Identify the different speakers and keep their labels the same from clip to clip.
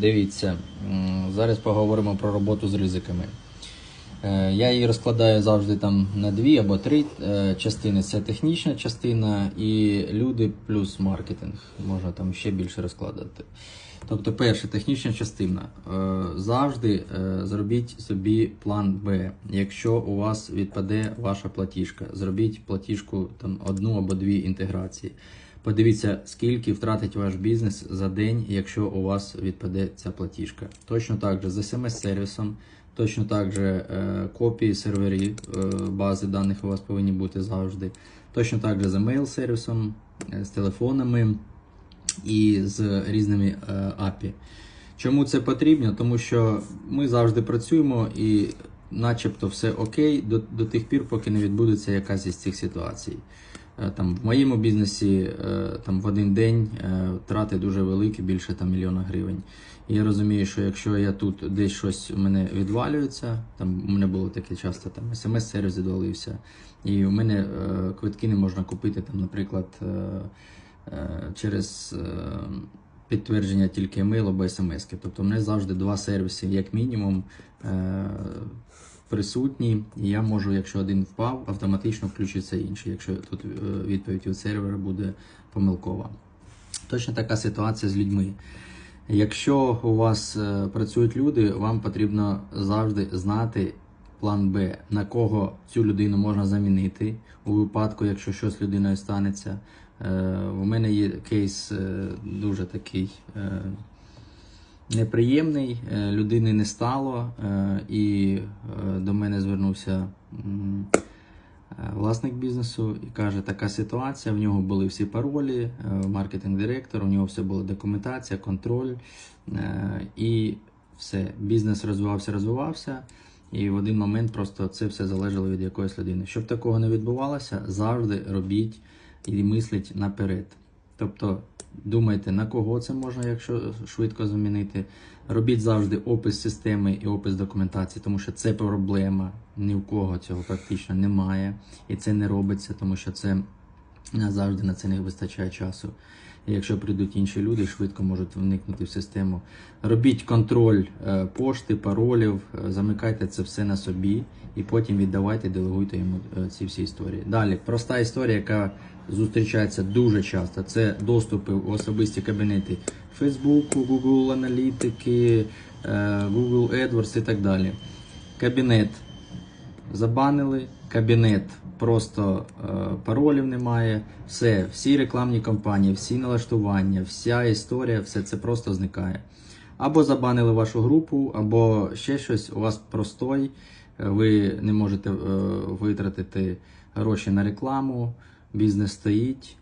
Speaker 1: Дивіться, зараз поговоримо про роботу з ризиками. Е, Я її розкладаю завжди там на дві або три е, частини. Це технічна частина і люди плюс маркетинг. Можна там ще більше розкладати. Тобто, перше, технічна частина. Е, Завжди зробіть собі план Б. Якщо у вас відпаде ваша платіжка, зробіть платіжку там одну або дві інтеграції. Подивіться, скільки втратить ваш бізнес за день, якщо у вас відпаде ця платіжка. Точно так же з смс-сервісом, точно так же е, копії серверів е, бази даних у вас повинні бути завжди. Точно так же з емейл-сервісом, е, з телефонами і з різними е, API. Чому це потрібно? Тому що ми завжди працюємо і начебто все окей до, до тих пір, поки не відбудеться якась із цих ситуацій. Е, Там, в моєму бізнесі е, там, в один день е, втрати дуже великі, більше там, мільйона гривень. І я розумію, що якщо я тут десь щось у мене відвалюється, там у мене було таке часто, там смс-сервіс відвалився, і у мене квитки не можна купити, там, наприклад, через підтвердження тільки емейл або смс. Тобто, у мене завжди два сервіси, як мінімум. Присутні, і я можу, якщо один впав, автоматично включиться інший, якщо тут е, відповідь від сервера буде помилкова. Точно така ситуація з людьми. Якщо у вас е, працюють люди, вам потрібно завжди знати план Б, на кого цю людину можна замінити у випадку, якщо щось з людиною станеться. Е, У мене є кейс дуже такий. Неприємний, е, людини не стало, е, і е, до мене звернувся власник бізнесу і каже, така ситуація. В нього були всі паролі, маркетинг-директор, у нього все була документація, контроль, і все. Бізнес розвивався, розвивався. І в один момент просто це все залежало від якоїсь людини. Щоб такого не відбувалося, завжди робіть і мисліть наперед. Тобто думайте, на кого це можна, якщо швидко замінити. Робіть завжди опис системи і опис документації, тому що це проблема. Ні в кого цього практично немає. І це не робиться, тому що це назавжди на це не вистачає часу. І якщо прийдуть інші люди, швидко можуть вникнути в систему. Робіть контроль е, пошти, паролів, е, замикайте це все на собі і потім віддавайте, делегуйте йому е, ці всі історії. Далі, проста історія, яка зустрічається дуже часто, це доступи в особисті кабінети Facebook, Google аналітики, Google AdWords і так далі. Кабінет забанили, кабінет просто е, паролів немає. Все, всі рекламні кампанії, всі налаштування, вся історія, все це просто зникає. Або забанили вашу групу, або ще щось, у вас простой, е, ви не можете е, витратити гроші на рекламу, бізнес стоїть,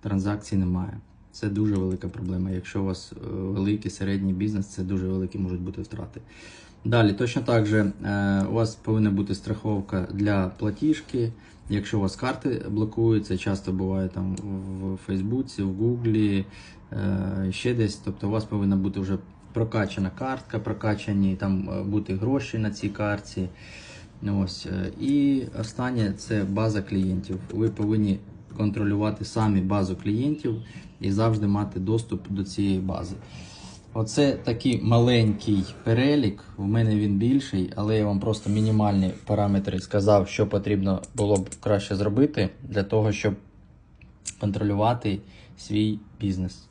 Speaker 1: транзакцій немає. Це дуже велика проблема. Якщо у вас е, великий середній бізнес, це дуже великі можуть бути втрати. Далі, точно так же е, у вас повинна бути страховка для платіжки. Якщо у вас карти блокуються, часто буває там в Фейсбуці, в Гуглі, е, ще десь. Тобто у вас повинна бути вже прокачана картка, прокачані там е, бути гроші на цій картці. Ось. е, І останнє це база клієнтів. Ви повинні контролювати самі базу клієнтів і завжди мати доступ до цієї бази. Оце такий маленький перелік. В мене він більший, але я вам просто мінімальні параметри сказав, що потрібно було б краще зробити для того, щоб контролювати свій бізнес.